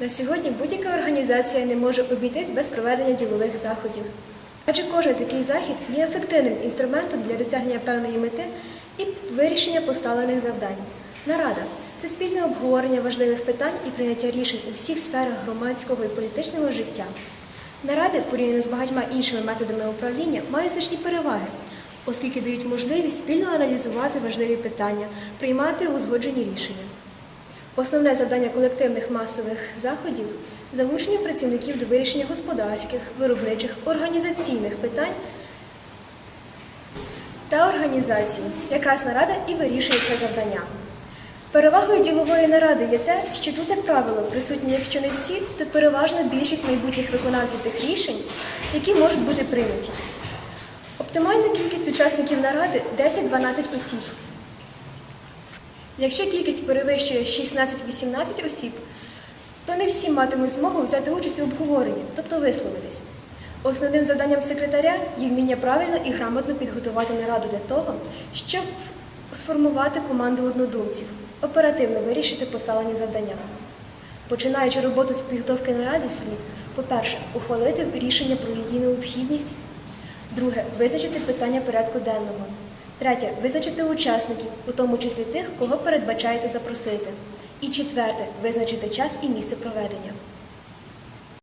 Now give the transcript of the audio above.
На сьогодні будь-яка організація не може обійтись без проведення ділових заходів. Адже кожен такий захід є ефективним інструментом для досягнення певної мети і вирішення поставлених завдань. Нарада це спільне обговорення важливих питань і прийняття рішень у всіх сферах громадського і політичного життя. Наради, порівняно з багатьма іншими методами управління, мають значні переваги, оскільки дають можливість спільно аналізувати важливі питання, приймати узгоджені рішення. Основне завдання колективних масових заходів залучення працівників до вирішення господарських, виробничих, організаційних питань та організацій. Якраз нарада і вирішує це завдання. Перевагою ділової наради є те, що тут, як правило, присутні, якщо не всі, то переважна більшість майбутніх виконавців тих рішень, які можуть бути прийняті. Оптимальна кількість учасників наради 10-12 осіб. Якщо кількість перевищує 16-18 осіб, то не всі матимуть змогу взяти участь у обговоренні, тобто висловитись. Основним завданням секретаря є вміння правильно і грамотно підготувати нараду для того, щоб сформувати команду однодумців, оперативно вирішити поставлені завдання. Починаючи роботу з підготовки наради, слід, по-перше, ухвалити рішення про її необхідність, друге визначити питання порядку денного. Третє визначити учасників, у тому числі тих, кого передбачається запросити. І четверте визначити час і місце проведення.